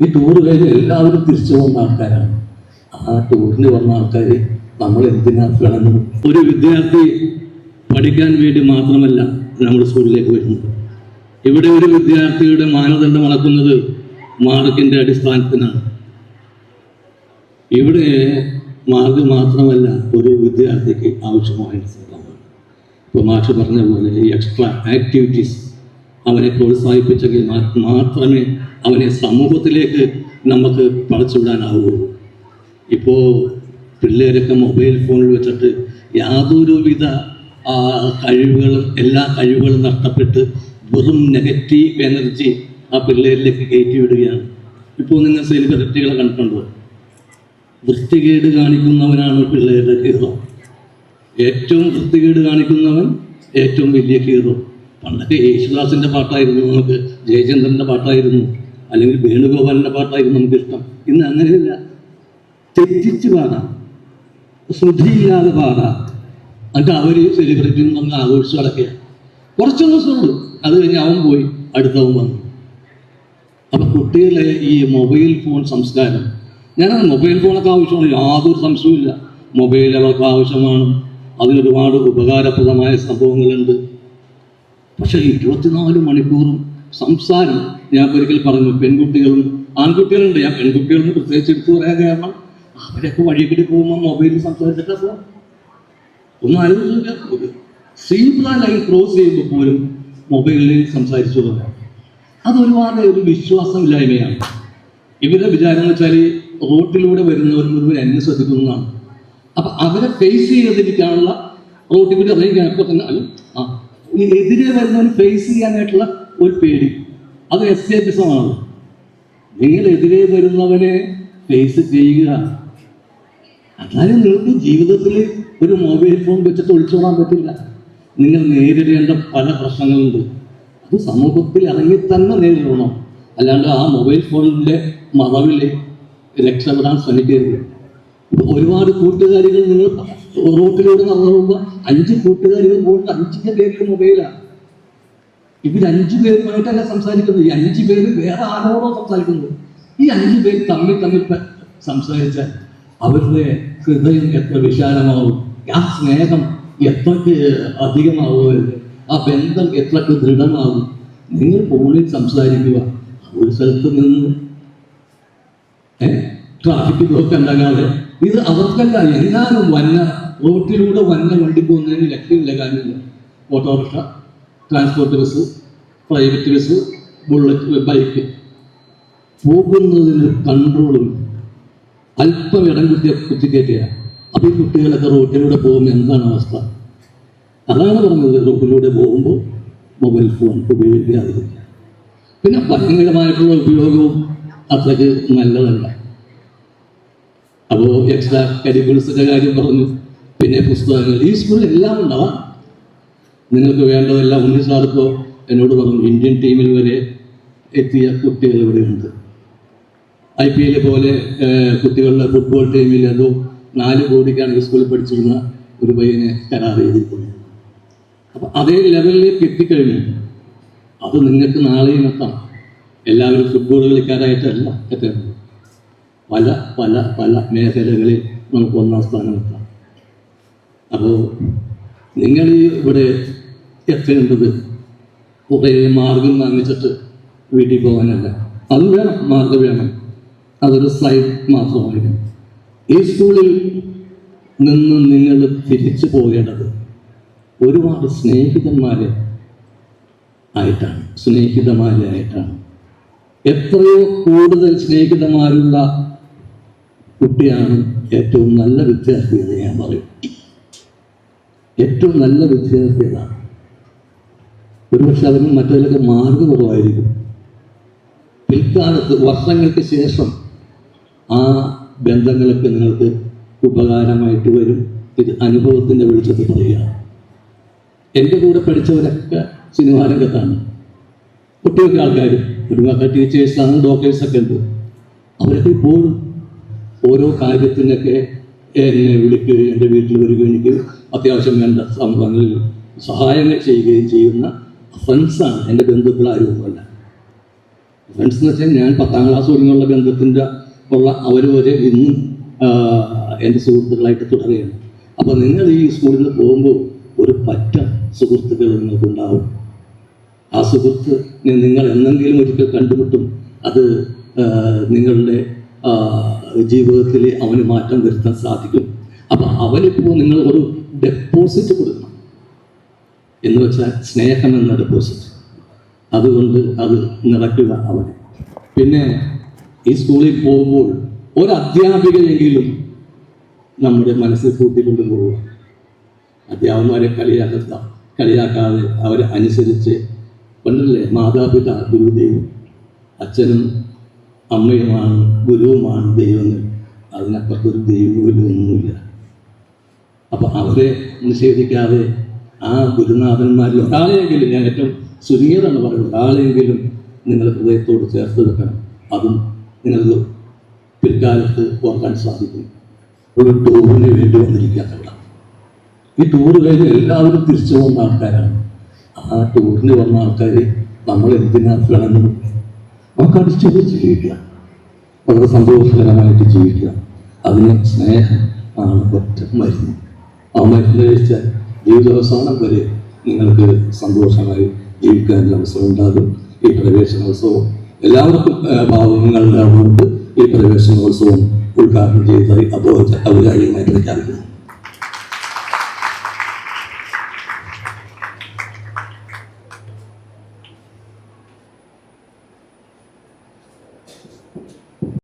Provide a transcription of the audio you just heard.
ഈ ടൂർ കഴിഞ്ഞ് എല്ലാവരും തിരിച്ചു പോകുന്ന ആൾക്കാരാണ്. ആ ടൂറിന് വന്ന ആൾക്കാർ നമ്മൾ എന്തിനാ ഒരു വിദ്യാർത്ഥി പഠിക്കാൻ വേണ്ടി മാത്രമല്ല നമ്മുടെ സ്കൂളിലേക്ക് വരുന്നത്. ഇവിടെ ഒരു വിദ്യാർത്ഥിയുടെ മാനദണ്ഡം അളക്കുന്നത് മാർക്കിന്റെ അടിസ്ഥാനത്തിനാണ്. ഇവിടെ മാർക്ക് മാത്രമല്ല ഒരു വിദ്യാർത്ഥിക്ക് ആവശ്യമായ സംഭവമാണ് ഇപ്പോൾ മാഷ് പറഞ്ഞ പോലെ ഈ എക്സ്ട്രാ ആക്ടിവിറ്റീസ് അവനെ പ്രോത്സാഹിപ്പിച്ചെങ്കിൽ മാത്രമേ അവനെ സമൂഹത്തിലേക്ക് നമുക്ക് പടച്ചുവിടാനാവുകയുള്ളൂ ഇപ്പോൾ പിള്ളേരൊക്കെ മൊബൈൽ ഫോണിൽ വെച്ചിട്ട് യാതൊരുവിധ കഴിവുകൾ എല്ലാ കഴിവുകളും നഷ്ടപ്പെട്ട് വെറും നെഗറ്റീവ് എനർജി ആ പിള്ളേരിലേക്ക് കയറ്റി വിടുകയാണ് ഇപ്പോൾ നിങ്ങൾ സെലിബ്രിറ്റികളെ കണ്ടിട്ടുണ്ടോ? വൃത്തികേട് കാണിക്കുന്നവനാണ് പിള്ളേരുടെ ഹീറോ. ഏറ്റവും വൃത്തികേട് കാണിക്കുന്നവൻ ഏറ്റവും വലിയ ഹീറോ. പണ്ടൊക്കെ യേശുദാസിന്റെ പാട്ടായിരുന്നു നമുക്ക് ജയചന്ദ്രന്റെ പാട്ടായിരുന്നു അല്ലെങ്കിൽ വേണുഗോപാലിന്റെ പാട്ടായിരുന്നു നമുക്ക് ഇഷ്ടം ഇന്ന് അങ്ങനെയല്ല. തെറ്റിച്ച് പാടാം. ശ്രദ്ധയില്ലാതെ പാടാം. എന്നിട്ട് അവർ സെലിബ്രിറ്റി നമ്മൾ ആഘോഷിച്ച് നടക്കുക കുറച്ച് ദിവസമുള്ളൂ അത് കഴിഞ്ഞ് അവൻ പോയി അടുത്തവൻ വന്നു. അപ്പൊ കുട്ടികളെ ഈ മൊബൈൽ ഫോൺ സംസ്കാരം. ഞാൻ മൊബൈൽ ഫോണൊക്കെ ആവശ്യമാണ് യാതൊരു സംശയവുമില്ല. മൊബൈൽ അവർക്ക് ആവശ്യമാണ്. അതിനൊരുപാട് ഉപകാരപ്രദമായ സംഭവങ്ങളുണ്ട്. പക്ഷെ ഇരുപത്തിനാല് മണിക്കൂറും സംസാരം ഞാൻ ഒരിക്കൽ പറഞ്ഞു പെൺകുട്ടികളും ആൺകുട്ടികളുണ്ട്. ഞാൻ പെൺകുട്ടികളെന്ന് പ്രത്യേകിച്ച് എടുത്തു പറയാൻ കാരണം അവരൊക്കെ വഴിക്കിടി പോകുമ്പോൾ മൊബൈലിൽ സംസാരിച്ചിട്ടാ പോകാം ഒന്നും ആലോചിച്ചില്ല. സീബ്ര ലൈൻ ക്രോസ് ചെയ്യുമ്പോൾ പോലും മൊബൈലിൽ സംസാരിച്ചു പോകാം. അത് ഒരുപാട് ഒരു വിശ്വാസമില്ലായ്മയാണ്. ഇവരുടെ വിചാരം എന്ന് വെച്ചാൽ റോട്ടിലൂടെ വരുന്നവർ മുഴുവൻ എന്നെ ശ്രദ്ധിക്കുന്നതാണ്. അപ്പൊ അവരെ ഫേസ് ചെയ്തിരിക്കാനുള്ള റോട്ടിൽ കൂടി ഇറങ്ങിയപ്പോൾ തന്നെ അല്ല ആ ഈ എതിരെ വരുന്നവന് ഫേസ് ചെയ്യാനായിട്ടുള്ള ഒരു പേടി. അത് എസ്കേപ്പിസമാണ് നിങ്ങൾ എതിരെ വരുന്നവനെ ഫേസ് ചെയ്യുക. അതായത് നിങ്ങൾക്ക് ജീവിതത്തിൽ ഒരു മൊബൈൽ ഫോൺ വെച്ചിട്ട് ഒളിച്ചോടാൻ പറ്റില്ല. നിങ്ങൾ നേരിടേണ്ട പല പ്രശ്നങ്ങളുണ്ട്. അത് സമൂഹത്തിൽ ഇറങ്ങി തന്നെ നേരിടണം. അല്ലാണ്ട് ആ മൊബൈൽ ഫോണിന്റെ മറവിൽ രക്ഷപ്പെടാൻ ശ്രമിക്കരുത്. ഒരുപാട് കൂട്ടുകാരികൾ നിങ്ങൾ റോട്ടിലൂടെ നടന്നു അഞ്ച് കൂട്ടുകാരികൾ പോയിട്ട് അഞ്ചിന്റെ പേരിൽ മൊബൈലാണ് ഇവരഞ്ചു പേരുമായിട്ടല്ല സംസാരിക്കുന്നത്. ഈ അഞ്ചു പേര് വേറെ ആരോടോ സംസാരിക്കുന്നത്. ഈ അഞ്ചു പേര് തമ്മിൽ തമ്മിൽ സംസാരിച്ചാൽ അവരുടെ ഹൃദയം എത്ര വിശാലമാവും. ആ സ്നേഹം എത്രക്ക് അധികമാവും അവരുടെ ആ ബന്ധം എത്രക്ക് ദൃഢമാവും നിങ്ങൾ ഫോണിൽ സംസാരിക്കുക. ഒരു സ്ഥലത്ത് നിന്ന് ട്രാഫിക് ബ്ലോക്ക് ഉണ്ടാകാതെ ഇത് അവർക്കല്ല എല്ലാവരും വന്ന റോട്ടിലൂടെ വന്ന വണ്ടി പോകുന്നതിന് ലക്ഷ്യമില്ല കാര്യമില്ല autorickshaw transport bus private bus bullet bike പോകുന്നതിന് കൺട്രോളും അല്പം ഇടം കുത്തിയ കുത്തിക്കയറ്റിയ അപ്പോൾ ഈ കുട്ടികളൊക്കെ റോട്ടിലൂടെ പോകുമ്പോൾ എന്താണ് അവസ്ഥ? അതാണ് പറഞ്ഞത് റോട്ടിലൂടെ പോകുമ്പോൾ മൊബൈൽ ഫോൺ ഉപയോഗിക്കാതിരിക്കുക. പിന്നെ ഭയങ്കരമായിട്ടുള്ള ഉപയോഗവും അത്രയ്ക്ക് നല്ലതല്ല. അപ്പോൾ എക്സ്ട്രാ കരിക്കുലസിന്റെ കാര്യം പറഞ്ഞു. പിന്നെ പുസ്തകങ്ങൾ. ഈ സ്കൂളിൽ എല്ലാം ഉണ്ടാവാം. നിങ്ങൾക്ക് വേണ്ടതെല്ലാം ഉണ്ണി സാറിപ്പോൾ എന്നോട് പറഞ്ഞു ഇന്ത്യൻ ടീമിൽ വരെ എത്തിയ കുട്ടികൾ ഇവിടെയുണ്ട്. ഐ പി എൽ പോലെ കുട്ടികളുടെ ഫുട്ബോൾ ടീമിൽ അതോ നാല് കോടിക്കാണ് ഈ സ്കൂളിൽ പഠിച്ചിരുന്ന ഒരു പയ്യനെ കരാർ ചെയ്തിരിക്കുന്നത്. അപ്പം അതേ ലെവലിലേക്ക് എത്തിക്കഴിഞ്ഞു. അത് നിങ്ങൾക്ക് നാളെയും എത്താം. എല്ലാവരും ഫുട്ബോൾ കളിക്കാരായിട്ടല്ല എത്തുന്നത് പല പല പല മേഖലകളിൽ നമുക്ക് ഒന്നാം സ്ഥാനം എത്താം അപ്പോൾ നിങ്ങൾ ഇവിടെ എത്തേണ്ടത് കുറേ മാർഗം വാങ്ങിച്ചിട്ട് വീട്ടിൽ പോകാനല്ല. അത് വേണം മാർഗം വേണം. അതൊരു സൈഡ് മാത്രമായിരിക്കും ഈ സ്കൂളിൽ നിന്ന് നിങ്ങൾ തിരിച്ചു പോകേണ്ടത് ഒരുപാട് സ്നേഹിതന്മാരെ ആയിട്ടാണ്. സ്നേഹിതമാരെ ആയിട്ടാണ്. എത്രയോ കൂടുതൽ സ്നേഹിതന്മാരുള്ള കുട്ടിയാണ് ഏറ്റവും നല്ല വിദ്യാർത്ഥി എന്ന് ഞാൻ പറയും. ഏറ്റവും നല്ല വിദ്യാർത്ഥി അതാണ് ഒരുപക്ഷെ അതിന് മറ്റേതിലൊക്കെ മാർഗ കുറവായിരിക്കും. പിൽക്കാലത്ത് വർഷങ്ങൾക്ക് ശേഷം ആ ബന്ധങ്ങളൊക്കെ നിങ്ങൾക്ക് ഉപകാരമായിട്ട് വരും. ഇത് അനുഭവത്തിന്റെ വെളിച്ചത്തിൽ പറയുക എന്റെ കൂടെ പഠിച്ചവരൊക്കെ സിനിമാ രംഗത്താണ് കുട്ടികൾക്ക് ആൾക്കാർ ഒരുപാട് ടീച്ചേഴ്സാണ് ഡോക്ടേഴ്സൊക്കെ ഉണ്ട്. അവരൊക്കെ ഇപ്പോഴും ഓരോ കാര്യത്തിനൊക്കെ എന്നെ വിളിക്കുകയും എന്റെ വീട്ടിൽ വരികയും എനിക്ക് അത്യാവശ്യം വേണ്ട സംഭവങ്ങളിൽ സഹായങ്ങൾ ചെയ്യുകയും ചെയ്യുന്ന ഫ്രണ്ട്സാണ് എന്റെ ബന്ധുക്കൾ ആരുമല്ല ഫ്രണ്ട്സ് എന്ന് വെച്ചാൽ ഞാൻ പത്താം ക്ലാസ് തുടങ്ങിയുള്ള ബന്ധത്തിന്റെ ഉള്ള അവർ വരെ ഇന്നും എന്റെ സുഹൃത്തുക്കളായിട്ട് തുടരുകയാണ്. അപ്പോൾ നിങ്ങൾ ഈ സ്കൂളിൽ നിന്ന് പോകുമ്പോൾ ഒരു പറ്റ സുഹൃത്തുക്കൾ നിങ്ങൾക്കുണ്ടാവും. ആ സുഹൃത്ത് നിങ്ങൾ എന്നെങ്കിലും ഒരിക്കൽ കണ്ടുമുട്ടും. അത് നിങ്ങളുടെ ജീവിതത്തിൽ അവന് മാറ്റം വരുത്താൻ സാധിക്കും. അപ്പം അവനിപ്പോൾ നിങ്ങൾ ഒരു ഡെപ്പോസിറ്റ് കൊടുക്കണം. എന്ന് വെച്ചാൽ സ്നേഹം എന്ന ഡെപ്പോസിറ്റ് അതുകൊണ്ട് അത് നിറയ്ക്കുക അവന്. പിന്നെ ഈ സ്കൂളിൽ പോകുമ്പോൾ ഒരു അധ്യാപികയെങ്കിലും നമ്മുടെ മനസ്സിൽ കൂട്ടിക്കൊണ്ട് പോവുക. അധ്യാപകന്മാരെ കളിയാക്കുക കളിയാക്കാതെ അവരെ അനുസരിച്ച് പണ്ടല്ലേ മാതാപിതാ ഗുരുദൈവം അച്ഛനും അമ്മയുമാണ് ഗുരുവുമാണ് ദൈവങ്ങൾ അതിനപ്പുറത്തൊരു ദൈവഗുരുവൊന്നുമില്ല അപ്പം അവരെ നിഷേധിക്കാതെ ആ ഗുരുനാഥന്മാരിൽ ഒരാളെയെങ്കിലും ഞാൻ ഏറ്റവും ചുരുങ്ങിയതാണ് പറയുന്നത്. ഒരാളെയെങ്കിലും നിങ്ങളുടെ ഹൃദയത്തോട് ചേർത്ത് വെക്കണം. അതും നിങ്ങൾക്ക് പിൽക്കാലത്ത് ഓർക്കാൻ സാധിക്കും. ഒരു ടൂറിന് വേണ്ടി വന്നിരിക്കാത്തവിടെ ഈ ടൂർ കഴിഞ്ഞ് എല്ലാവരും തിരിച്ചു പോകുന്ന ആൾക്കാരാണ്. ആ ടൂറിന് വന്ന ആൾക്കാർ നമ്മൾ എന്തിനാ പിളങ്ങുന്നു നമുക്ക് അടിച്ചു ജീവിക്കുക. വളരെ സന്തോഷകരമായിട്ട് ജീവിക്കുക. അതിന് സ്നേഹം ആണ് ഒറ്റ മരുന്ന്. ആ മരുന്ന് കഴിച്ചാൽ ജീവിതാവസാനം വരെ നിങ്ങൾക്ക് സന്തോഷമായി ജീവിക്കാനുള്ള അവസരം ഉണ്ടാകും ഈ പ്രവേശനോത്സവം എല്ലാവർക്കും ഭാവങ്ങളുടെ ഈ പ്രവേശനോത്സവം ഉദ്ഘാടനം ചെയ്തതായി അബോധ ഔപചാരികമായി പ്രഖ്യാപിക്കുന്നു.